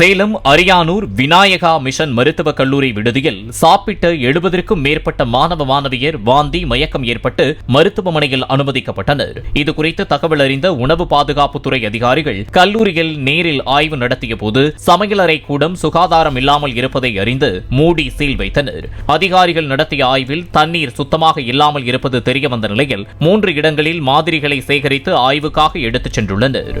Salem Ariyanur Vinayaka mission மருத்துவக் கல்லூரி விடுதியில் சாப்பிட்ட எழுபதற்கும் மேற்பட்ட மாணவ மாணவியர் வாந்தி மயக்கம் ஏற்பட்டு மருத்துவமனையில் அனுமதிக்கப்பட்டனர். இதுகுறித்து தகவல் அறிந்த உணவு பாதுகாப்புத்துறை அதிகாரிகள் கல்லூரியில் நேரில் ஆய்வு நடத்திய போது சமையலறை கூடம் சுகாதாரம் இல்லாமல் இருப்பதை அறிந்து மூடி சீல் வைத்தனர். அதிகாரிகள் நடத்திய ஆய்வில் தண்ணீர் சுத்தமாக இல்லாமல் இருப்பது தெரியவந்த நிலையில் மூன்று இடங்களில் மாதிரிகளை சேகரித்து ஆய்வுக்காக எடுத்துச் சென்றுள்ளனர்.